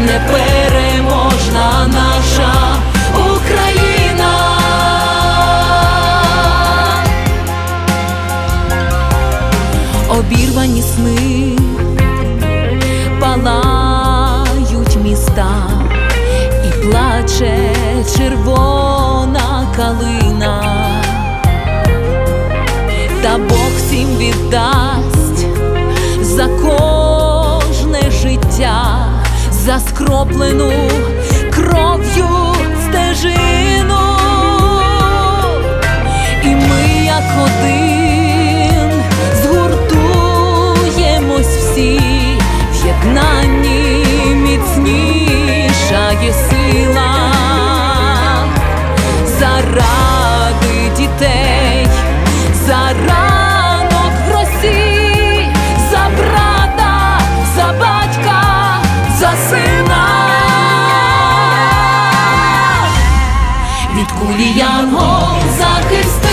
непереможна наша Україна. Обірвані сни палають міста і плаче червона калина, та Бог всім віддасть за кожне життя, за скроплену кров'ю стежину, Кулі Янгол захистив.